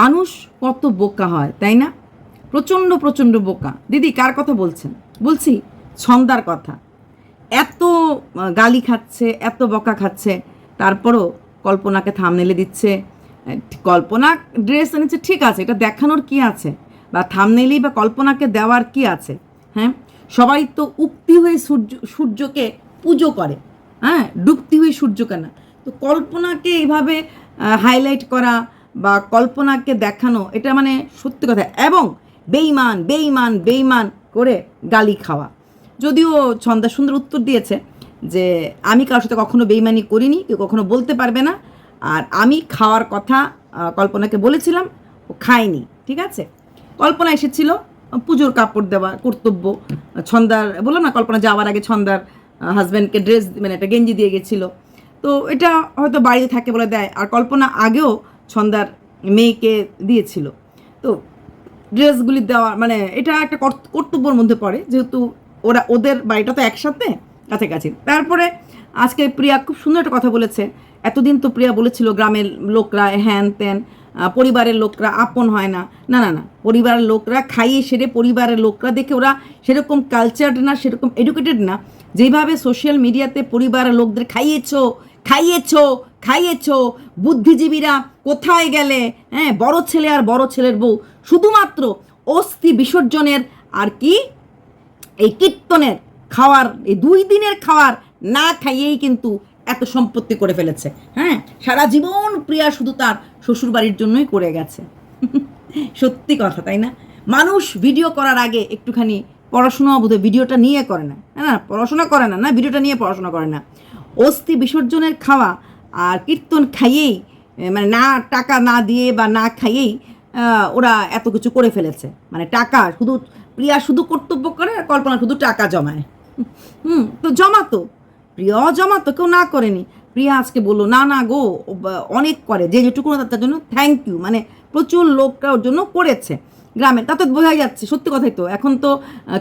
মানুষ কত বোকা হয়, তাই না? প্রচণ্ড প্রচণ্ড বোকা। দিদি, কার কথা বলছেন? বলছি, ছন্দার কথা। এত গালি খাচ্ছে, এত বকা খাচ্ছে, তারপরও কল্পনাকে থামনেলে দিচ্ছে। কল্পনা ড্রেস এনেছে ঠিক আছে, এটা দেখানোর কি আছে? বা থামনেলেই বা কল্পনাকে দেওয়ার কি আছে? হ্যাঁ? সবাই তো উক্তি হয়ে সূর্য, সূর্যকে পুজো করে। হ্যাঁ? ডুবতি হয়ে সূর্যকে না। তো কল্পনাকে এইভাবে হাইলাইট করা বা কল্পনাকে দেখানো, এটা মানে সত্যি কথা। এবং বেইমান বেইমান বেইমান করে গালি খাওয়া। যদিও ছন্দা সুন্দর উত্তর দিয়েছে যে, আমি কারোর সাথে কখনো বেইমানি করিনি, কেউ কখনো বলতে পারবে না। আর আমি খাওয়ার কথা কল্পনাকে বলেছিলাম, ও খায়নি। ঠিক আছে? কল্পনা এসেছিল, পুজোর কাপড় দেওয়া, কর্তব্য। ছন্দার, বললাম না, কল্পনা যাওয়ার আগে ছন্দার হাজব্যান্ডকে ড্রেস মানে একটা গেঞ্জি দিয়ে গেছিল। তো এটা হয়তো বাড়িতে থাকে বলে দেয়। আর কল্পনা আগেও ছন্দার মেয়েকে দিয়েছিল। তো ড্রেসগুলি দেওয়া মানে এটা একটা কর্ত- কর্তব্যের মধ্যে পড়ে, যেহেতু ওরা, ওদের বাড়িটা তো একসাথে কাছাকাছি। তারপরে আজকে প্রিয়া খুব সুন্দর একটা কথা বলেছে। এতদিন তো প্রিয়া বলেছিল গ্রামের লোকরা হ্যান ত্যান পরিবারের লোকরা আপন হয় না। না না না, পরিবারের লোকরা খাইয়ে সেরে পরিবারের লোকরা দেখে ওরা সেরকম কালচার্ড না, সেরকম এডুকেটেড না। যেভাবে সোশ্যাল মিডিয়াতে পরিবারের লোকদের খাইয়েছো খাইয়েছো খাইয়েছো, বুদ্ধিজীবীরা কোথায় গেলে? হ্যাঁ বড় ছেলে আর বড় ছেলের বউ। শুধুমাত্র অস্থি বিসর্জনের আর কি? এই কীর্তনের খাওয়ার, এই দুই দিনের খাওয়ার না খাইয়েই কিন্তু এত সম্পত্তি করে ফেলেছে। হ্যাঁ সারা জীবন প্রিয়া শুধু তার শ্বশুরবাড়ির জন্যই করে গেছে। সত্যি কথা, তাই না? মানুষ ভিডিও করার আগে একটুখানি পড়াশোনা বোধ ভিডিওটা নিয়ে করে না। না না, পড়াশোনা করে না না ভিডিওটা নিয়ে পড়াশোনা করে না। অস্থি বিসর্জনের খাওয়া আর কীর্তন খাইয়েই মানে না টাকা না দিয়ে বা না খাইয়েই ওরা এত কিছু করে ফেলেছে। মানে টাকা শুধু, প্রিয়া শুধু কর্তব্য করে আর কল্পনা শুধু টাকা জমায়। হুম, তো জমাতো। প্রিয়া জমাতো, কেউ না করেনি। প্রিয়া আজকে বলল, না না গো অনেক করে, যে যেটুকু তার জন্য থ্যাংক ইউ মানে প্রচুর লোকটা ওর জন্য করেছে গ্রামে। তা তো বোঝাই যাচ্ছে, সত্যি কথাই তো। এখন তো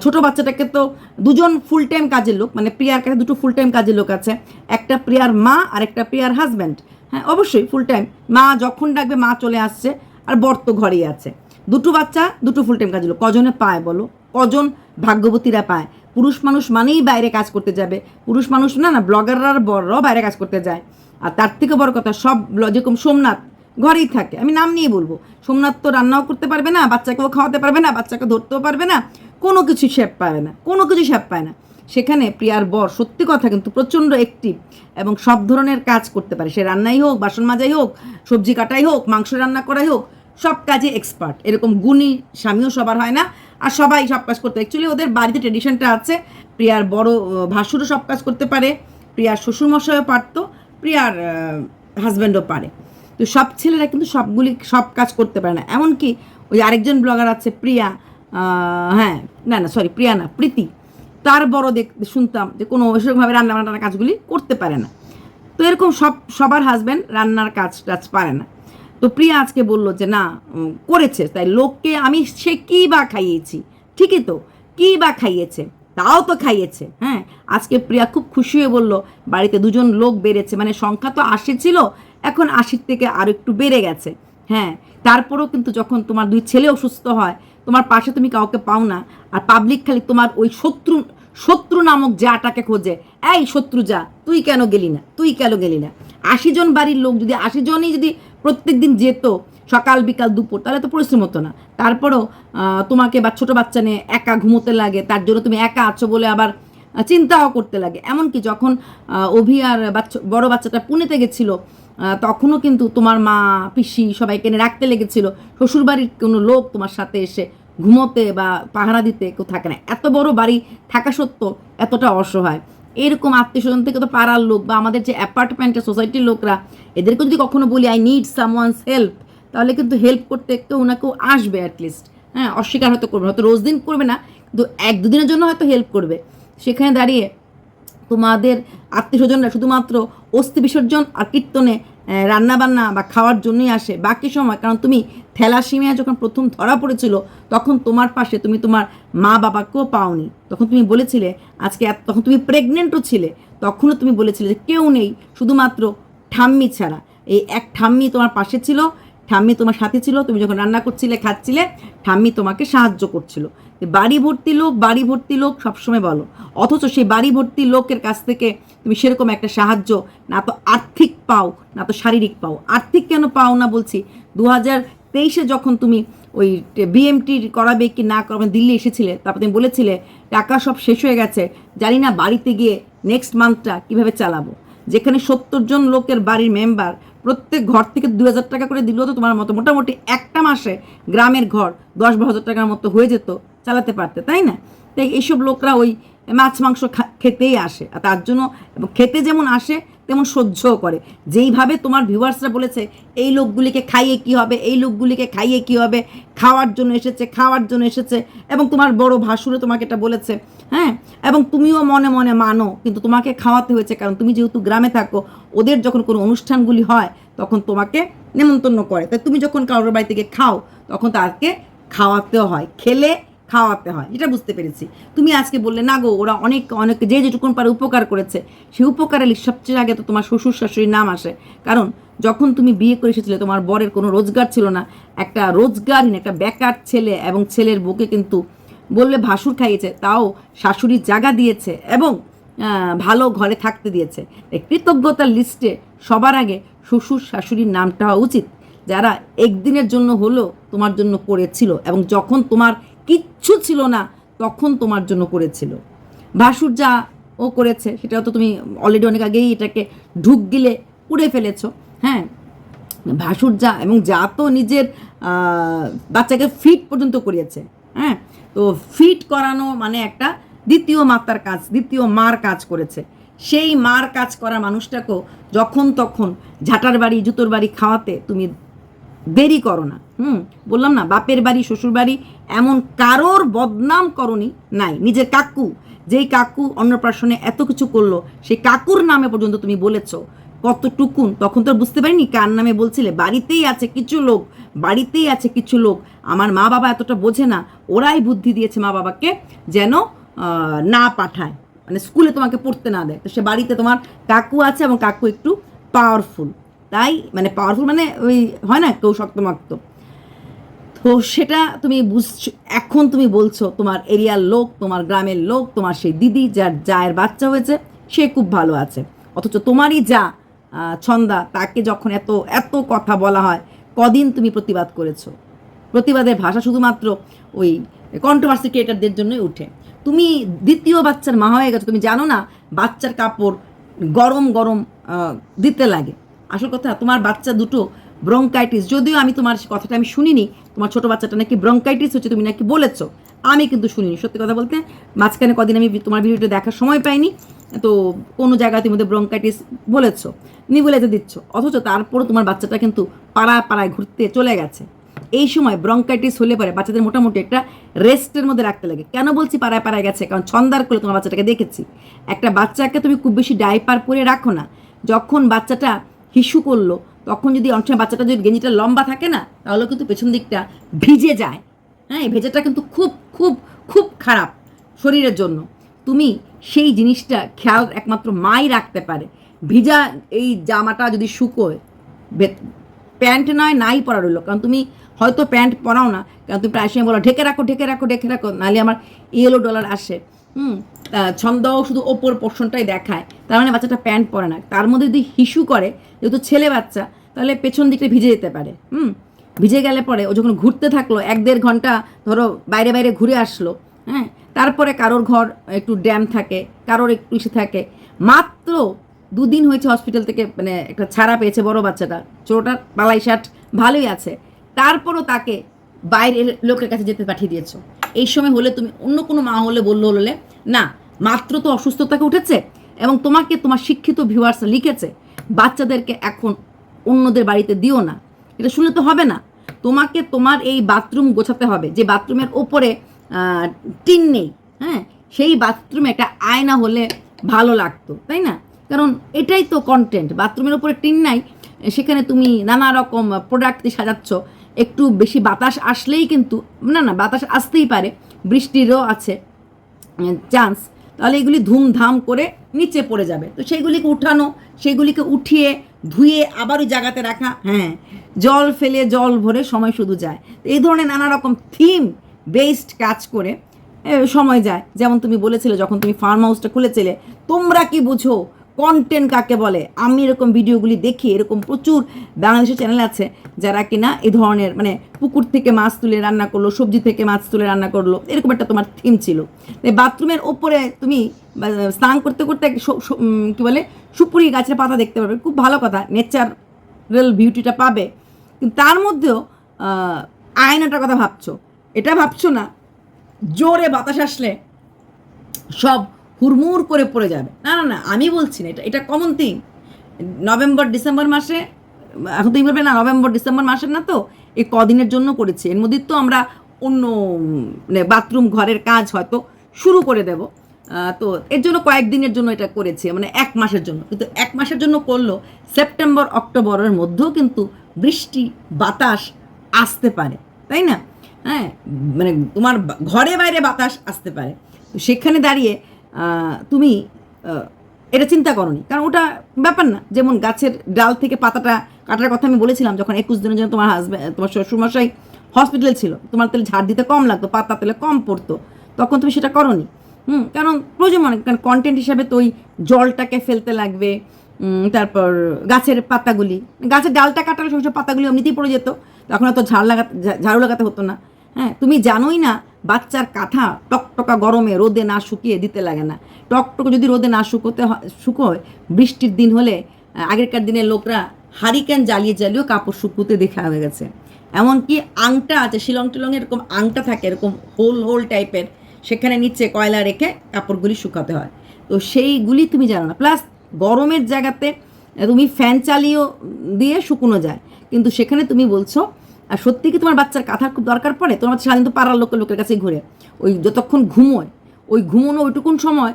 ছোট বাচ্চাটাকে তো দুজন ফুল টাইম কাজের লোক মানে প্রিয়ার কাছে দুটো ফুল টাইম কাজের লোক আছে। একটা প্রিয়ার মা আর একটা প্রিয়ার হাজব্যান্ড হ্যাঁ অবশ্যই ফুল টাইম মা যখন ডাকবে, মা চলে আসছে, আর বর তো ঘরেই আছে। দুটো বাচ্চা, দুটো ফুল টাইম কাজের লোক কজনে পায় বলো? কজন ভাগ্যবতীরা পায়? পুরুষ মানুষ মানেই বাইরে কাজ করতে যাবে। পুরুষ মানুষ না না ব্লগাররা বড়রাও বাইরে কাজ করতে যায়। আর তার থেকে বড় কথা, সব যেরকম সোমনাথ, ঘরেই থাকে। আমি নাম নিয়ে বলব। সোমনাথ তো রান্নাও করতে পারবে না, বাচ্চাকেও খাওয়াতে পারবে না, বাচ্চাকে ধরতেও পারবে না, কোনো কিছু শেপ পাবে না, কোনো কিছু শেপ পায় না। সেখানে প্রিয়ার বর সত্যি কথা কিন্তু প্রচণ্ড অ্যাক্টিভ এবং সব ধরনের কাজ করতে পারে। সে রান্নাই হোক, বাসন মাজাই হোক, সবজি কাটাই হোক, মাংস রান্না করাই হোক, সব কাজে এক্সপার্ট এরকম গুণী স্বামীও সবার হয় না। আর সবাই সব কাজ করতে অ্যাকচুয়ালি ওদের বাড়িতে ট্রেডিশনটা আছে, প্রিয়ার বড় ভাসুরও সব কাজ করতে পারে, প্রিয়ার শ্বশুরমশাইও পারতো, প্রিয়ার হাজব্যান্ডও পারে। তো সব ছেলেরা কিন্তু সবগুলি সব কাজ করতে পারে না। এমনকি ওই আরেকজন ব্লগার আছে, প্রিয়া হ্যাঁ না না সরি প্রিয়া না, প্রীতি। তার বড় দেখ শুনতাম যে কোনো সেরকমভাবে রান্না বান্নার কাজগুলি করতে পারে না। তো এরকম সব, সবার হাজব্যান্ড রান্নার কাজ টাজ পারে না। তো প্রিয়া আজকে বলল যে, না করেছে। তাই লোককে আমি সে কী বা খাইয়েছি? ঠিকই তো, কী বা খাইয়েছে? তাও তো খাইয়েছে হ্যাঁ? আজকে প্রিয়া খুব খুশি হয়ে বলল, বাড়িতে দুজন লোক বেড়েছে মানে সংখ্যা তো আশি ছিল, এখন আশির থেকে আরও একটু বেড়ে গেছে। হ্যাঁ তারপরেও কিন্তু যখন তোমার দুই ছেলে অসুস্থ হয় তোমার পাশে তুমি কাউকে পাও না। আর পাবলিক খালি তোমার ওই শত্রু শত্রু নামক যাটাকে খোঁজে। এই শত্রু যা, তুই কেন গেলি না? তুই কেন গেলি না? আশি জন বাড়ির লোক যদি, আশি জনই যদি প্রত্যেক দিন যেত, সকাল, বিকাল, দুপুর, তাহলে তো পরিশ্রম হতো না। তারপরও তোমাকে বা ছোটো বাচ্চা নিয়ে একা ঘুমোতে লাগে, তার জন্য তুমি একা আছো বলে আবার চিন্তাও করতে লাগে। এমনকি যখন অভি আর বাচ্চা, বড় বাচ্চাটা পুনেতে গেছিল তখনও কিন্তু তোমার মা, পিসি সবাইকে এনে রাখতে লেগেছিল। শ্বশুরবাড়ির কোনো লোক তোমার সাথে এসে ঘুমোতে বা পাহারা দিতে কেউ থাকে না। এত বড় বাড়ি থাকা সত্ত্বেও এতটা অসহায়। এরকম আত্মীয় স্বজন থেকে তো পাড়ার লোক বা আমাদের যে অ্যাপার্টমেন্টের সোসাইটির লোকরা, এদেরকে যদি কখনো বলি I need some someone's help তাহলে কিন্তু হেল্প করতে কেউ না কেউ আসবে অ্যাটলিস্ট হ্যাঁ অস্বীকার হয়তো করবে হয়তো রোজ দিন করবে না, কিন্তু এক দুদিনের জন্য হয়তো হেল্প করবে। সেখানে দাঁড়িয়ে তোমাদের আত্মীয় স্বজনরা শুধুমাত্র অস্থি বিসর্জন আর কীর্তনে রান্না বান্না বা খাওয়ার জন্যই আসে। বাকি সময়, কারণ তুমি থ্যালাসিমিয়া যখন প্রথম ধরা পড়েছিল, তখন তোমার পাশে তুমি তোমার মা বাবাকেও পাওনি। তখন তুমি বলেছিলে, আজকে তখন তুমি প্রেগনেন্টও ছিলে, তখনও তুমি বলেছিলে যে কেউ নেই, শুধুমাত্র ঠাম্মি ছাড়া। এই এক ঠাম্মি তোমার পাশে ছিল ঠাম্মি তোমার সাথে ছিল, তুমি যখন রান্না করছিলে, খাচ্ছিলে, ঠাম্মি তোমাকে সাহায্য করছিল। বাড়ি ভর্তি লোক, বাড়ি ভর্তি লোক সবসময় বলো। অথচ সেই বাড়ি ভর্তি লোকের কাছ থেকে তুমি সেরকম একটা সাহায্য, না তো আর্থিক পাও, না তো শারীরিক পাও। আর্থিক কেন পাও না বলছি? দু হাজার তেইশে যখন তুমি ওই বিএমটি করাবে কি না করাবে দিল্লি এসেছিলে, তারপর তুমি বলেছিলে, টাকা সব শেষ হয়ে গেছে, জানি না বাড়িতে গিয়ে নেক্সট মান্থটা কীভাবে চালাবো। যেখানে সত্তর জন লোকের বাড়ির মেম্বার প্রত্যেক ঘর থেকে দু হাজার টাকা করে দিলেও তো তোমার মতো মোটামুটি একটা মাসে গ্রামের ঘর দশ বারো হাজার টাকার মতো হয়ে যেত, চালাতে পারতে, তাই না? তাই এইসব লোকরা ওই মাছ মাংস খেতেই আসে। আর তার জন্য খেতে যেমন আসে তেমন সহ্যও করে। যেইভাবে তোমার ভিউয়ার্সরা বলেছে, এই লোকগুলিকে খাইয়ে কি হবে? এই লোকগুলিকে খাইয়ে কি হবে? খাওয়ার জন্য এসেছে, খাওয়ার জন্য এসেছে। এবং তোমার বড় ভাসুরে তোমাকে এটা বলেছে হ্যাঁ? এবং তুমিও মনে মনে মানো, কিন্তু তোমাকে খাওয়াতে হয়েছে কারণ তুমি যেহেতু গ্রামে থাকো, ওদের যখন কোনো অনুষ্ঠানগুলি হয়, তখন তোমাকে নেমন্তন্ন করে। তাই তুমি যখন কারোর বাড়ি থেকে খাও, তখন তাকে খাওয়াতেও হয়। খেলে খাওয়াতে হয়, এটা বুঝতে পেরেছি। তুমি আজকে বললে, না গো, ওরা অনেক অনেক, যে যেটুকুন পারে উপকার করেছে, সেই উপকারের সবচেয়ে আগে তো তোমার শ্বশুর শাশুড়ির নাম আসে। কারণ যখন তুমি বিয়ে করে এসেছিলে, তোমার বরের কোনো রোজগার ছিল না। একটা রোজগারহীন, একটা বেকার ছেলে এবং ছেলের বুকে কিন্তু বললে ভাসুর খাইয়েছে, তাও শাশুড়ির জায়গা দিয়েছে এবং ভালো ঘরে থাকতে দিয়েছে। কৃতজ্ঞতার লিস্টে সবার আগে শ্বশুর শাশুড়ির নামটা হওয়া উচিত। যারা একদিনের জন্য হলো, তোমার জন্য করেছিল এবং যখন তোমার কিচ্ছু ছিল না, তখন তোমার জন্য করেছিল। ভাসুর যা ও করেছে, সেটাও তো তুমি অলরেডি অনেক আগেই এটাকে ঢুক গিলে উড়ে ফেলেছ হ্যাঁ? ভাসুর যা এবং যা তো নিজের বাচ্চাকে ফিট পর্যন্ত করিয়েছে হ্যাঁ? তো ফিট করানো মানে একটা দ্বিতীয় মাতার কাজ, দ্বিতীয় মার কাজ করেছে। সেই মার কাজ করা মানুষটাকেও যখন তখন ঝাঁটার বাড়ি, জুতোর বাড়ি খাওয়াতে তুমি দেরি করো না। হুম, বললাম না, বাপের বাড়ি, শ্বশুর বাড়ি এমন কারোর বদনাম করনি, নাই। নিজের কাকু, যেই কাকু অন্নপ্রাশনে এত কিছু করল, সেই কাকুর নামে পর্যন্ত তুমি বলেছ। কতটুকুন? তখন তো বুঝতে পারিনি কার নামে বলছিলে। বাড়িতেই আছে কিছু লোক, বাড়িতেই আছে কিছু লোক। আমার মা বাবা এতটা বোঝে না। ওরাই বুদ্ধি দিয়েছে মা বাবাকে যেন না পাঠায়। মানে স্কুলে তোমাকে পড়তে না দেয়। তো সে বাড়িতে তোমার কাকু আছে এবং কাকু একটু পাওয়ারফুল তাই মানে পাওয়ারফুল মানে ওই হয় না কেউ শক্তমাক্ত তো সেটা তুমি বুঝছ, এখন তুমি বলছো তোমার এরিয়ার লোক, তোমার গ্রামের লোক, তোমার সেই দিদি যার জায়ের বাচ্চা হয়েছে, সে খুব ভালো আছে। অথচ তোমারই যা ছন্দা, তাকে যখন এত এত কথা বলা হয়, কদিন তুমি প্রতিবাদ করেছ? প্রতিবাদের ভাষা শুধুমাত্র ওই কন্ট্রোভার্সি ক্রিয়েটারদের জন্যই উঠে। তুমি দ্বিতীয় বাচ্চার মা হয়ে গেছো, তুমি জানো না বাচ্চার কাপড় গরম গরম দিতে লাগে। আসল কথা, তোমার বাচ্চা দুটো ব্রঙ্কাইটিস যদিও আমি তোমার কথাটা আমি শুনিনি, তোমার ছোটো বাচ্চাটা নাকি ব্রঙ্কাইটিস হচ্ছে, তুমি নাকি বলেছ, আমি কিন্তু শুনিনি, সত্যি কথা বলতে, মাঝখানে কদিন আমি তোমার ভিডিওটা দেখার সময় পাইনি, তো কোনো জায়গায় তুমি ব্রঙ্কাইটিস বলেছ, নিবুলাইতে দিচ্ছ, অথচ তারপরও তোমার বাচ্চাটা কিন্তু পাড়ায় পাড়ায় ঘুরতে চলে গেছে। এই সময় ব্রঙ্কাইটিস হলে পরে বাচ্চাদের মোটামুটি একটা রেস্টের মধ্যে রাখতে লাগে। কেন বলছি পাড়ায় পাড়ায় গেছে? কারণ ছন্দার করে তোমার বাচ্চাটাকে দেখেছি। একটা বাচ্চাকে তুমি খুব বেশি ডাইপার পরে রাখো না। যখন বাচ্চাটা হিসু করল, তখন যদি অনেক সময় বাচ্চাটা যদি গেঞ্জিটা লম্বা থাকে না, তাহলে কিন্তু পেছন দিকটা ভিজে যায়। হ্যাঁ এই ভেজাটা কিন্তু খুব খুব খুব খারাপ শরীরের জন্য। তুমি সেই জিনিসটা খেয়াল একমাত্র মাই রাখতে পারে। ভিজা এই জামাটা যদি শুকোয় প্যান্ট নয়, নাই পরা রইল কারণ তুমি হয়তো প্যান্ট পরাও না, কারণ তুমি প্রায় সময় বলো, ঢেকে রাখো ঢেকে রাখো ঢেকে রাখো। নাহলে আমার ইয়েলো ডলার আসে। হুম আহ, ছন্দও শুধু ওপর পোর্শনটাই দেখায়। তার মানে বাচ্চাটা প্যান্ট পরে না। তার মধ্যে যদি হিসু করে যেহেতু ছেলে বাচ্চা তাহলে পেছন দিকটা ভিজে যেতে পারে। হুম? ভিজে গেলে পরে ও যখন ঘুরতে থাকল এক দেড় ঘণ্টা ধরো বাইরে বাইরে ঘুরে আসলো হ্যাঁ? তারপরে কারোর ঘর একটু ড্যাম থাকে কারোর একটু ইসে থাকে। মাত্র দুদিন হয়েছে হসপিটাল থেকে মানে একটা ছাড়া পেয়েছে বড় বাচ্চাটা। ছোটোটার বালাই শার্ট ভালোই আছে। তারপরও তাকে বাইরের লোকের কাছে যেতে পাঠিয়ে দিয়েছ। এই সময় হলে তুমি অন্য কোনো মা হলে বলল হলে না মাত্র তো অসুস্থতাকে উঠেছে এবং তোমাকে তোমার শিক্ষিত ভিউয়ার্স লিখেছে। বাচ্চাদেরকে এখন অন্যদের বাড়িতে দিও না। এটা শুনলে তো হবে না। তোমাকে তোমার এই বাথরুম গোছাতে হবে। যে বাথরুমের ওপরে টিন নেই হ্যাঁ? সেই বাথরুমে একটা আয়না হলে ভালো লাগতো, তাই না? কারণ এটাই তো কন্টেন্ট বাথরুমের ওপরে টিন নাই, সেখানে তুমি নানা রকম প্রোডাক্ট দিয়ে সাজাচ্ছ। একটু বেশি বাতাস আসলেই কিন্তু, না না, বাতাস আসতেই পারে। বৃষ্টিরও আছে চান্স তাহলে এগুলি ধুমধাম করে নিচে পড়ে যাবে। তো সেইগুলিকে উঠানো, সেগুলিকে উঠিয়ে ধুয়ে আবারও জায়গাতে রাখা হ্যাঁ জল ফেলে জল ভরে সময় শুধু যায়। তো এই ধরনের নানা রকম থিম বেসড কাজ করে সময় যায়। যেমন তুমি বলেছিলে, যখন তুমি ফার্ম হাউসটা খুলেছিলে, তোমরা কি বুঝো? কন্টেন্ট কাকে বলে? আমি এরকম ভিডিওগুলি দেখি, এরকম প্রচুর বাংলাদেশের চ্যানেল আছে যারা কিনা এই ধরনের মানে পুকুর থেকে মাছ তুলে রান্না করল, সবজি থেকে মাছ তুলে রান্না করল, এরকম একটা তোমার থিম ছিল। বাথরুমের ওপরে তুমি স্নান করতে করতে কি বলে, সুপুরি গাছের পাতা দেখতে পাবে, খুব ভালো কথা নেচারাল বিউটিটা পাবে। কিন্তু তার মধ্যেও আয়নাটার কথা ভাবছ। এটা ভাবছ না? জোরে বাতাস আসলে সব হুড়মুড় করে পড়ে যাবে। না না না, আমি বলছি না, এটা এটা কমন থিং নভেম্বর, ডিসেম্বর মাসে, এখন তুমি বলবে, না, নভেম্বর, ডিসেম্বর মাসের না তো, এই কদিনের জন্য করেছি। এর মধ্যে তো আমরা অন্য মানে বাথরুম, ঘরের কাজ হয়তো শুরু করে দেব। তো এর জন্য কয়েকদিনের জন্য এটা করেছি মানে এক মাসের জন্য। কিন্তু এক মাসের জন্য করল সেপ্টেম্বর, অক্টোবরের মধ্যেও কিন্তু বৃষ্টি, বাতাস আসতে পারে, তাই না? হ্যাঁ মানে তোমার ঘরে বাইরে বাতাস আসতে পারে। তো সেখানে দাঁড়িয়ে তুমি এটা চিন্তা করনি। কারণ ওটা ব্যাপার না, যেমন গাছের ডাল থেকে পাতাটা কাটার কথা আমি বলেছিলাম, যখন একুশ দিনের জন্য তোমার হাজব্যান্ড তোমার শ্বশুরমশাই হসপিটালে ছিল, তোমার তাহলে ঝাড় দিতে কম লাগতো, পাতা তাহলে কম পড়তো, তখন তুমি সেটা করনি। হুম, কারণ প্রয়োজন মনে কারণ কন্টেন্ট হিসাবে তো ওই জলটাকে ফেলতে লাগবে তারপর গাছের পাতাগুলি, গাছের ডালটা কাটালে সব পাতাগুলি এমনিতেই পড়ে যেত, তখন অত ঝাড় লাগাতে ঝাড়ু লাগাতে হতো না। হ্যাঁ তুমি জানোই না, বাচ্চার কাঁথা টকটকা গরমে রোদে না শুকিয়ে দিতে লাগে না। টকটকে যদি রোদে না শুকোতে শুকোয় বৃষ্টির দিন হলে আগেরকার দিনের লোকরা হারিকেন জ্বালিয়ে জ্বালিয়েও কাপড় শুকুতে দেখা হয়ে গেছে। এমনকি আংটা আছে, শিলং টিলং এরকম আংটা থাকে, এরকম হোল হোল টাইপের, সেখানে নিচে কয়লা রেখে কাপড়গুলি শুকাতে হয়। তো সেইগুলি তুমি জানো না। প্লাস গরমের জায়গাতে তুমি ফ্যান চালিয়েও দিয়ে শুকনো যায়। কিন্তু সেখানে তুমি বলছো আর সত্যি কি তোমার বাচ্চার কাঁথার খুব দরকার পড়ে? তোমার বাচ্চা সাধারণত পাড়ার লোকের লোকের কাছে ঘুরে। ওই যতক্ষণ ঘুমোয়, ওই ঘুমোনো ওইটুকুন সময়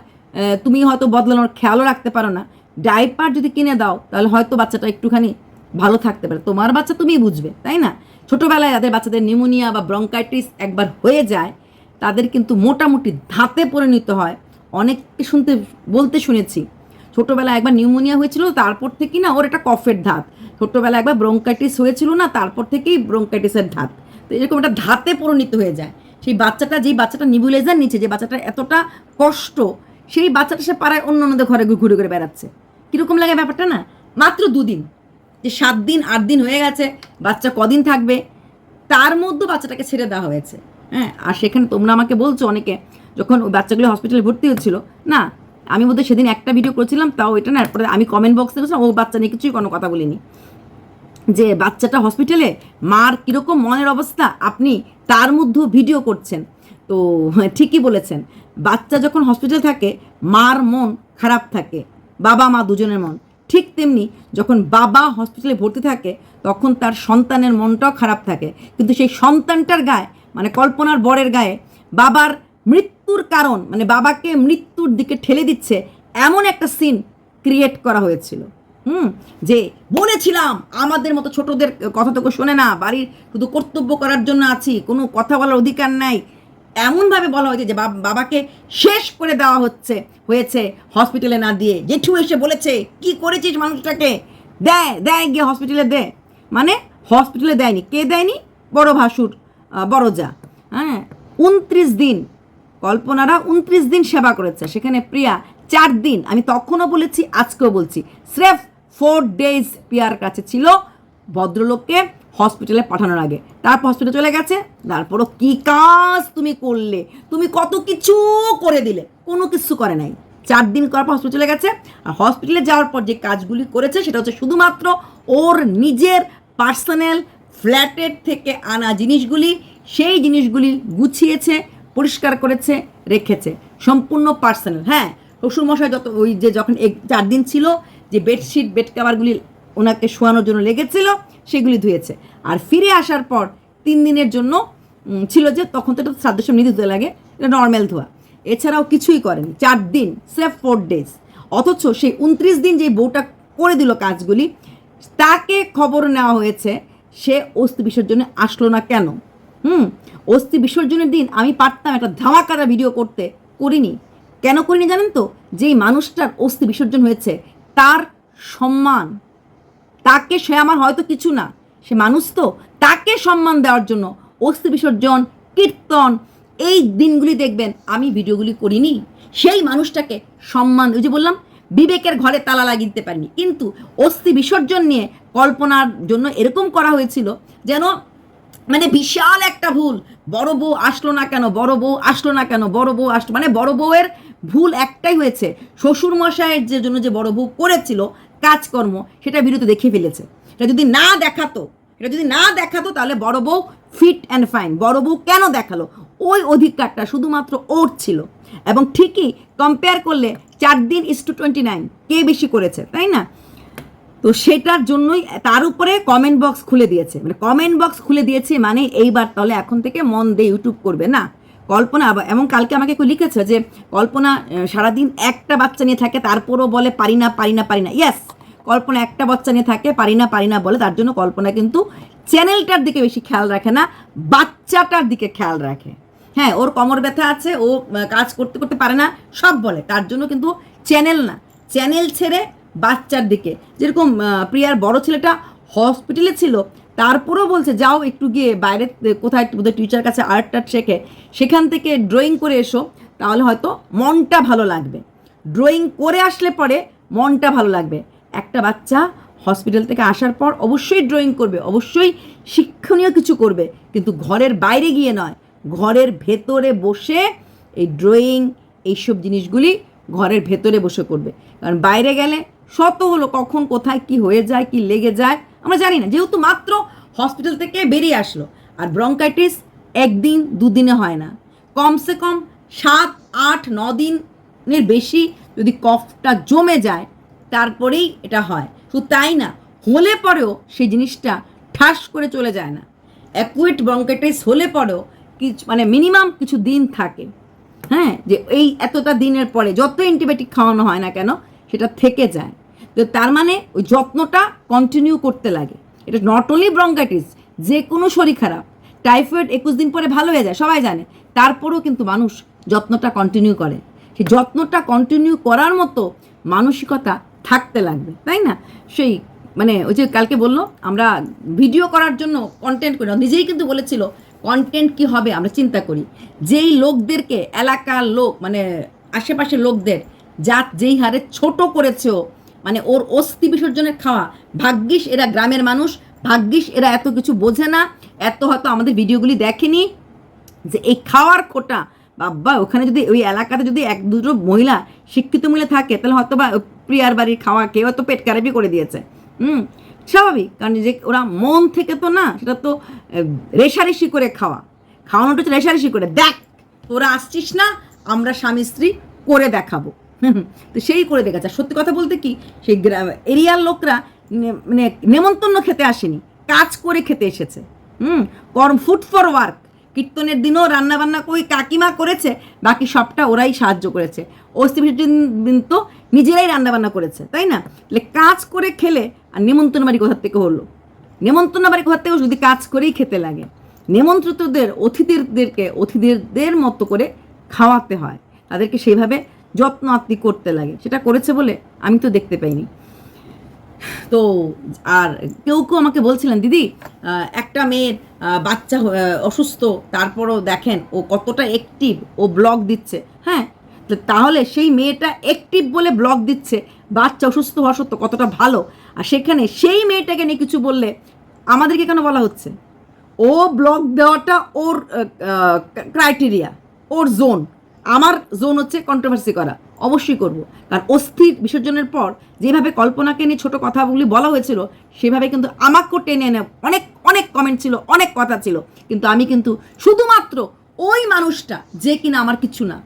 তুমি হয়তো বদলানোর খেয়ালও রাখতে পারো না। ডাইপার যদি কিনে দাও, তাহলে হয়তো বাচ্চাটা একটুখানি ভালো থাকতে পারে। তোমার বাচ্চা তুমিই বুঝবে, তাই না? ছোটোবেলায় যাদের বাচ্চাদের নিউমোনিয়া বা ব্রঙ্কাইটিস একবার হয়ে যায়, তাদের কিন্তু মোটামুটি ধাতে পরিণত হয়। অনেককে শুনতে, বলতে শুনেছি ছোটোবেলায় একবার নিউমোনিয়া হয়েছিল, তারপর থেকেই না ওর একটা কফের ধাত। ছোটোবেলায় একবার ব্রঙ্কাইটিস হয়েছিল না, তারপর থেকেই ব্রঙ্কাইটিসের ধাত। তো এরকম একটা ধাতে পরিণত হয়ে যায়। সেই বাচ্চাটা, যেই বাচ্চাটা নিবুলাইজার নিচ্ছে, যে বাচ্চাটা এতটা কষ্ট, সেই বাচ্চাটা সে পাড়ায় অন্য অন্যদের ঘরে ঘুরে ঘুরে বেড়াচ্ছে। কীরকম লাগে ব্যাপারটা না? মাত্র দুদিন। যে সাত দিন, আট দিন হয়ে গেছে, বাচ্চা কদিন থাকবে? তার মধ্যে বাচ্চাটাকে ছেড়ে দেওয়া হয়েছে। হ্যাঁ আর সেখানে তোমরা আমাকে বলছো অনেকে, যখন ওই বাচ্চাগুলো হসপিটালে ভর্তি হচ্ছিল, না আমি বোধহয় সেদিন একটা ভিডিও করেছিলাম, তাও এটা না, এরপরে আমি কমেন্ট বক্সে গেছিলাম, ও বাচ্চা নিয়ে কিছুই কোনো কথা বলিনি। যে বাচ্চাটা হসপিটালে মার কীরকম মনের অবস্থা, আপনি তার মধ্যেও ভিডিও করছেন। তো ঠিকই বলেছেন, বাচ্চা যখন হসপিটাল থাকে, মার মন খারাপ থাকে, বাবা মা দুজনের মন। ঠিক তেমনি যখন বাবা হসপিটালে ভর্তি থাকে, তখন তার সন্তানের মনটাও খারাপ থাকে। কিন্তু সেই সন্তানটার গায়ে মানে কল্পনার বরের গায়ে, বাবার মৃত্যুর কারণ মানে বাবাকে মৃত্যুর দিকে ঠেলে দিচ্ছে, এমন একটা সিন ক্রিয়েট করা হয়েছিল। হুম? যে বলেছিলাম, আমাদের মতো ছোটদের কথা তো কেউ শোনে না, বাড়ির শুধু কর্তব্য করার জন্য আছি, কোনো কথা বলার অধিকার নাই। এমনভাবে বলা হয়েছে যে বাব- বাবাকে শেষ করে দেওয়া হচ্ছে, হয়েছে হসপিটালে না দিয়ে। জেঠু এসে বলেছে, কি করেছিস মানুষটাকে? দেয় দেয় গিয়ে হসপিটালে দে। মানে হসপিটালে দেয়নি। কে দেয়নি? বড় ভাসুর বড় যা হ্যাঁ? উনত্রিশ দিন কল্পনারা উনত্রিশ দিন সেবা করেছে। সেখানে প্রিয়া চার দিন, আমি তখনও বলেছি, আজকেও বলছি। স্রেফ ফোর ডেজ প্রিয়ার কাছে ছিল ভদ্রলোককে হসপিটালে পাঠানোর আগে। তারপর হসপিটালে চলে গেছে, তারপরও কি কাজ তুমি করলে? তুমি কত কিছু করে দিলে? কোনো কিছু করে নাই। চার দিন করার পর হসপিটালে চলে গেছে। আর হসপিটালে যাওয়ার পর যে কাজগুলি করেছে, সেটা হচ্ছে শুধুমাত্র ওর নিজের পার্সোনাল ফ্ল্যাটের থেকে আনা জিনিসগুলি, সেই জিনিসগুলি গুছিয়েছে পরিষ্কার করেছে, রেখেছে। সম্পূর্ণ পার্সোনাল হ্যাঁ? শ্বশুরমশাই যত ওই যে যখন এক- চার দিন ছিল, যে বেডশিট বেড কাভারগুলি ওনাকে শোয়ানোর জন্য লেগেছিল, সেগুলি ধুয়েছে। আর ফিরে আসার পর তিন দিনের জন্য ছিল যে তখন তো এটা শ্রাদ্ধ নিধি ধুতে লাগে, এটা নর্মাল ধোয়া। এছাড়াও কিছুই করেনি। চার দিন, সেফ ফোর ডেজ অথচ সেই উনত্রিশ দিন যে বউটা করে দিল কাজগুলি, তাকে খবর নেওয়া হয়েছে, সে অস্থি বিসর্জনে আসলো না কেন? হুম? অস্থি বিসর্জনের দিন আমি পারতাম একটা ধামাকারা ভিডিও করতে। করিনি। কেন করিনি জানেন তো? যেই মানুষটার অস্থি বিসর্জন হয়েছে, তার সম্মান। তাকে সে আমার হয়তো কিছু না। সে মানুষ তো, তাকে সম্মান দেওয়ার জন্য অস্থি বিসর্জন, কীর্তন, এই দিনগুলি দেখবেন আমি ভিডিওগুলি করিনি। সেই মানুষটাকে সম্মান, ওই যে বললাম, বিবেকের ঘরে তালা লাগিয়ে দিতে পারিনি। কিন্তু অস্থি বিসর্জন নিয়ে কল্পনার জন্য এরকম করা হয়েছিল যেন মানে বিশাল একটা ভুল বড় বউ আসলো না কেন? বড় বউ আসলো না কেন? বড় বউ আসলো। মানে বড় বউয়ের ভুল একটাই হয়েছে। শ্বশুর মশাইয়ের যে জন্য যে বড় বউ করেছিল কাজকর্ম, সেটা ভিডিওতে দেখে ফেলেছে। এটা যদি না দেখাতো, এটা যদি না দেখাতো, তাহলে বড় বউ ফিট অ্যান্ড ফাইন বড় বউ কেন দেখাল? ওই অধিকারটা শুধুমাত্র ওর ছিল। এবং ঠিকই কম্পেয়ার করলে চার দিন ইস টু টোয়েন্টি নাইন কে বেশি করেছে? তাই না? তো সেটার জন্যই তার উপরে কমেন্ট বক্স খুলে দিয়েছে। মানে কমেন্ট বক্স খুলে দিয়েছে মানে এইবার তাহলে এখন থেকে মন দিয়ে ইউটিউব করবে, না? কল্পনা এমন কালকে আমাকে কেউ লিখেছে যে, কল্পনা সারাদিন একটা বাচ্চা নিয়ে থাকে, তারপরও বলে পারি না পারি না পারি না। ইয়েস কল্পনা একটা বাচ্চা নিয়ে থাকে, পারি না পারি না বলে, তার জন্য কল্পনা কিন্তু চ্যানেলটার দিকে বেশি খেয়াল রাখে না, বাচ্চাটার দিকে খেয়াল রাখে। হ্যাঁ ওর কোমর ব্যথা আছে, ও কাজ করতে করতে পারে না, সব বলে, তার জন্য কিন্তু চ্যানেল না। চ্যানেল ছেড়ে বাচ্চার দিকে। যেরকম প্রিয়ার বড় ছেলেটা হসপিটালে ছিল, তারপরেও বলছে, যাও একটু গিয়ে বাইরে, কোথায় একটু বোধহয় টিচার কাছে আর্ট টার্ট শেখে সেখান থেকে ড্রয়িং করে এসো, তাহলে হয়তো মনটা ভালো লাগবে। ড্রয়িং করে আসলে পরে মনটা ভালো লাগবে। একটা বাচ্চা হসপিটাল থেকে আসার পর অবশ্যই ড্রয়িং করবে, অবশ্যই শিক্ষণীয় কিছু করবে, কিন্তু ঘরের বাইরে গিয়ে নয়, ঘরের ভেতরে বসে এই ড্রয়িং এইসব জিনিসগুলি ঘরের ভেতরে বসে করবে। কারণ বাইরে গেলে শত হলো কখন, কোথায়, কি হয়ে যায়, কি লেগে যায়, আমরা জানি না। যেহেতু মাত্র হসপিটাল থেকে বেরিয়ে আসলো, আর ব্রঙ্কাইটিস একদিন, দুদিনে হয় না। কমসে কম সাত, আট, ন দিনের বেশি যদি কফটা জমে যায়, তারপরেই এটা হয়। শুধু তাই না, হলে পরেও সেই জিনিসটা ঠাস করে চলে যায় না। অ্যাকুইট ব্রঙ্কাইটিস হলে পরেও কিছু মানে মিনিমাম কিছু দিন থাকে। হ্যাঁ যে এই এতটা দিনের পরে, যত অ্যান্টিবায়োটিক খাওয়ানো হয় না কেন সেটা থেকে যায়। তো তার মানে ওই যত্নটা কন্টিনিউ করতে লাগে। এটা নট অনলি ব্রঙ্কাইটিস যে কোনো শরীর খারাপ টাইফয়েড একুশ দিন পরে ভালো হয়ে যায়, সবাই জানে। তারপরেও কিন্তু মানুষ যত্নটা কন্টিনিউ করে। সেই যত্নটা কন্টিনিউ করার মতো মানসিকতা থাকতে লাগবে, তাই না? সেই মানে ওই যে কালকে বলল, আমরা ভিডিও করার জন্য কন্টেন্ট করি। নিজেই কিন্তু বলেছিল কন্টেন্ট কি হবে? আমরা চিন্তা করি। যেই লোকদেরকে, এলাকার লোক মানে আশেপাশের লোকদের জাত যেই হারে ছোট করেছে মানে ওর অস্থি বিসর্জনের খাওয়া, ভাগ্যিস এরা গ্রামের মানুষ, ভাগ্যিস এরা এত কিছু বোঝে না, এত হয়তো আমাদের ভিডিওগুলি দেখেনি যে এই খাওয়ার খোটা, বাবা, ওখানে যদি ওই এলাকাতে যদি এক দুটো মহিলা শিক্ষিত মহিলা থাকে, তাহলে হয়তো বা প্রিয়ার বাড়ির খাওয়া কেউ হয়তো পেট খারাপই করে দিয়েছে। হুম, স্বাভাবিক, কারণ যে ওরা মন থেকে তো না, সেটা তো রেশারেশি করে খাওয়া। খাওয়ানোটা হচ্ছে রেশারেশি করে। দেখ, তোরা আসছিস না, আমরা স্বামী স্ত্রী করে দেখাবো। তো সেই করে দেখাচ্ছে। আর সত্যি কথা বলতে কি, সেই এরিয়ার লোকরা মানে নেমন্তন্ন খেতে আসেনি, কাজ করে খেতে এসেছে। হুম? কর্ম ফুড ফর ওয়ার্ক কীর্তনের দিনও রান্না বান্না কই কাকিমা করেছে, বাকি সবটা ওরাই সাহায্য করেছে। অস্থি বিসর্জন দিন তো নিজেরাই রান্নাবান্না করেছে, তাই না? তাহলে কাজ করে খেলে আর নেমন্তন্ন বাড়ি কোথার থেকে হলো? নেমন্তন্ন বাড়ি কোথার থেকে? যদি কাজ করেই খেতে লাগে। নেমন্ত্রিতদের অতিথিদেরকে অতিথিদের মতো করে খাওয়াতে হয়। তাদেরকে সেইভাবে যত্ন আত্মি করতে লাগে। সেটা করেছে বলে আমি তো দেখতে পাইনি। তো আর কেউ কেউ আমাকে বলছিলেন, দিদি একটা মেয়ের বাচ্চা অসুস্থ, তারপরও দেখেন ও কতটা অ্যাক্টিভ ও ব্লগ দিচ্ছে। হ্যাঁ তাহলে সেই মেয়েটা অ্যাক্টিভ বলে ব্লগ দিচ্ছে, বাচ্চা অসুস্থ হওয়া সত্ত্বেও কতটা ভালো? আর সেখানে সেই মেয়েটাকে নিয়ে কিছু বললে আমাদেরকে কেন বলা হচ্ছে? ও ব্লগ দেওয়াটা ওর ক্রাইটেরিয়া ওর জোন আমার জোন হচ্ছে কন্ট্রোভার্সি করা, অবশ্যই করব। কারণ অস্থির বিসর্জনের পর যেভাবে কল্পনাকে নিয়ে ছোট কথাগুলি বলা হয়েছিল, সেভাবে কিন্তু আমাকেও টেনে এনে অনেক অনেক কমেন্ট ছিল, অনেক কথা ছিল। কিন্তু আমি কিন্তু শুধুমাত্র ওই মানুষটা, যে কিনা আমার কিছু না,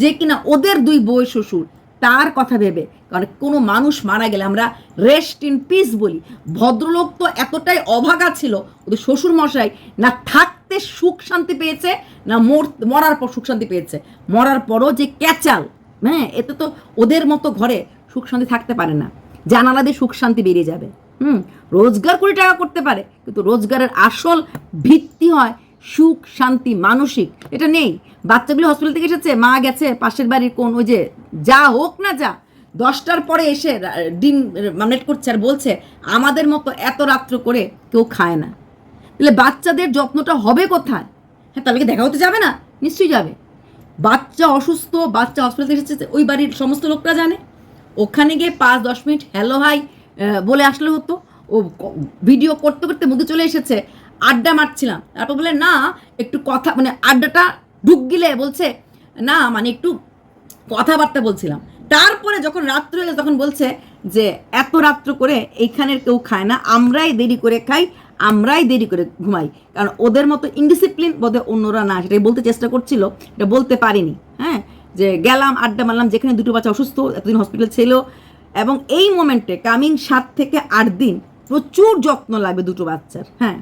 যে কিনা ওদের দুই বই শ্বশুর তার কথা ভেবে। কারণ কোনো মানুষ মারা গেলে আমরা রেস্ট ইন পিস বলি। ভদ্রলোক তো এতটাই অভাগা ছিল, ওদের শ্বশুর মশাই না থাকতে সুখ শান্তি পেয়েছে, না মর, মরার পর সুখ শান্তি পেয়েছে। মরার পরও যে ক্যাচাল হ্যাঁ এতে তো ওদের মতো ঘরে সুখ শান্তি থাকতে পারে না। জানালা দিয়ে সুখ শান্তি বেরিয়ে যাবে। হুম, রোজগার কোটি টাকা করতে পারে, কিন্তু রোজগারের আসল ভিত্তি হয় সুখ, শান্তি, মানসিক, এটা নেই। বাচ্চাগুলো হসপিটাল থেকে এসেছে, মা গেছে, পাশের বাড়ির কোন, ওই যে যা হোক না যা, দশটার পরে এসে ডিম মামলেট করছে আর বলছে, আমাদের মতো এত রাত্র করে কেউ খায় না। তাহলে বাচ্চাদের যত্নটা হবে কোথায়? হ্যাঁ তাহলে কি দেখা হতে যাবে না? নিশ্চয়ই যাবে। বাচ্চা অসুস্থ, বাচ্চা হসপিটাল থেকে এসেছে, ওই বাড়ির সমস্ত লোকরা জানে। ওখানে গিয়ে পাঁচ, দশ মিনিট হ্যালো হাই বলে আসলে হতো। ও ভিডিও করতে করতে মুখে চলে এসেছে। আড্ডা মারছিলাম। তারপর বলে না, একটু কথা মানে আড্ডাটা ঢুক গিলে বলছে, না মানে একটু কথাবার্তা বলছিলাম। তারপরে যখন রাত্র হয়ে তখন বলছে যে, এত রাত্র করে এইখানের কেউ খায় না, আমরাই দেরি করে খাই, আমরাই দেরি করে ঘুমাই। কারণ ওদের মতো ইনডিসিপ্লিন বোধহয় অন্যরা না, সেটাই বলতে চেষ্টা করছিল, এটা বলতে পারিনি। হ্যাঁ? যে গেলাম, আড্ডা মারলাম, যেখানে দুটো বাচ্চা অসুস্থ, এতদিন হসপিটাল ছিল। এবং এই মোমেন্টে কামিং সাত থেকে আট দিন প্রচুর যত্ন লাগবে দুটো বাচ্চার। হ্যাঁ?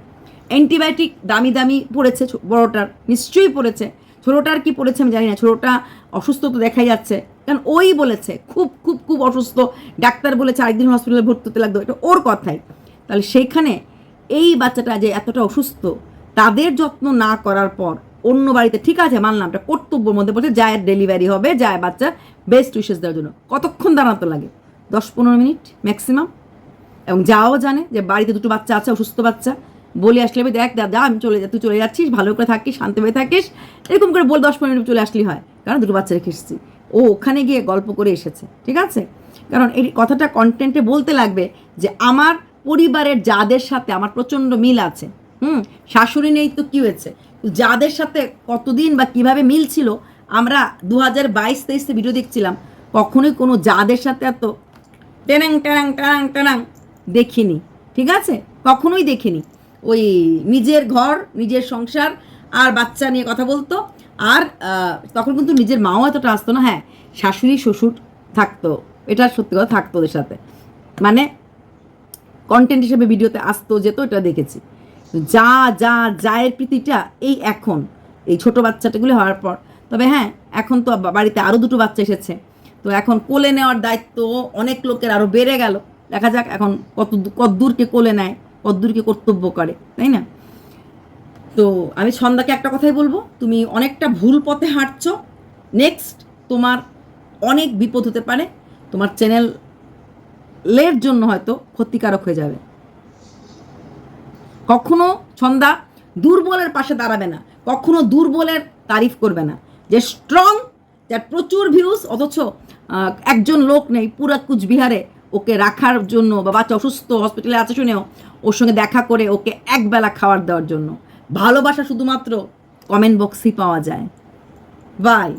অ্যান্টিবায়োটিক দামি দামি পড়েছে বড়টার, নিশ্চয়ই পড়েছে। ছোটোটার কি পড়েছে আমি জানি না, ছোটোটা অসুস্থ তো দেখাই যাচ্ছে। কারণ ওই বলেছে, খুব খুব খুব অসুস্থ, ডাক্তার বলেছে আরেকদিন হসপিটালে ভর্তি হতে লাগতো এটা ওর কথাই। তাহলে সেইখানে এই বাচ্চাটা যে এতটা অসুস্থ, তাদের যত্ন না করার পর অন্য বাড়িতে, ঠিক আছে, মানলাম এটা কর্তব্যের মধ্যে বলছে জায়ের ডেলিভারি হবে যায় বাচ্চা বেস্ট উইশেস দেওয়ার জন্য। কতক্ষণ দাঁড়াতে লাগে? দশ পনেরো মিনিট ম্যাক্সিমাম। এবং যাও জানে যে বাড়িতে দুটো বাচ্চা আছে, অসুস্থ বাচ্চা। বলে আসলে আমি দেখ দাদা, আমি চলে যা, তুই চলে যাচ্ছিস, ভালো করে থাকিস, শান্ত হয়ে থাকিস। এরকম করে বল দশ পনেরো মিনিট চলে আসলেই হয়, কারণ দুটো বাচ্চা রেখে এসেছি। ও ওখানে গিয়ে গল্প করে এসেছে, ঠিক আছে? কারণ এই কথাটা কন্টেন্টে বলতে লাগবে যে আমার পরিবারের যাদের সাথে আমার প্রচণ্ড মিল আছে, হুম? শাশুড়ি নেই তো কী হয়েছে? যাদের সাথে কতদিন বা কীভাবে মিল ছিল, আমরা দু হাজার বাইশ, তেইশে ভিডিও দেখছিলাম, কখনোই কোনো যাদের সাথে এত টেনাং টেনাং টেনাং টেনাং দেখিনি, ঠিক আছে? কখনোই দেখিনি। ওই নিজের ঘর, নিজের সংসার আর বাচ্চা নিয়ে কথা বলতো। আর তখন কিন্তু নিজের মাও এতটা আসতো না হ্যাঁ শাশুড়ি, শ্বশুর থাকতো। এটা সত্যি কথা, থাকতো ওদের সাথে। মানে কন্টেন্ট হিসেবে ভিডিওতে আসতো, যেত, এটা দেখেছি। যা যা জায়ের প্রীতিটা এই এখন, এই ছোট বাচ্চাটাগুলি হওয়ার পর। তবে হ্যাঁ এখন তো বাড়িতে আরও দুটো বাচ্চা এসেছে। তো এখন কোলে নেওয়ার দায়িত্ব অনেক লোকের আরও বেড়ে গেল। দেখা যাক এখন কত দূ- কতদূরকে কোলে নেয়। কতদূরকে কর্তব্য করে, তাই না? তো আমি সন্ধ্যাকে একটা কথাই বলব, তুমি অনেকটা ভুল পথে হাঁটছ। নেক্সট তোমার অনেক বিপদ হতে পারে। তোমার চ্যানেলের জন্য হয়তো ক্ষতিকারক হয়ে যাবে। কখনো ছন্দা দুর্বলের পাশে দাঁড়াবে না, কখনো দুর্বলের তারিফ করবে না। যে স্ট্রং যার প্রচুর ভিউজ অথচ একজন লোক নেই পুরা কুচবিহারে ওকে রাখার জন্য বা বাচ্চা অসুস্থ হসপিটালে আছে শুনেও, ওর সঙ্গে দেখা করে ওকে একবেলা খাবার দেওয়ার জন্য। ভালোবাসা শুধুমাত্র কমেন্ট বক্সেই পাওয়া যায়। বাই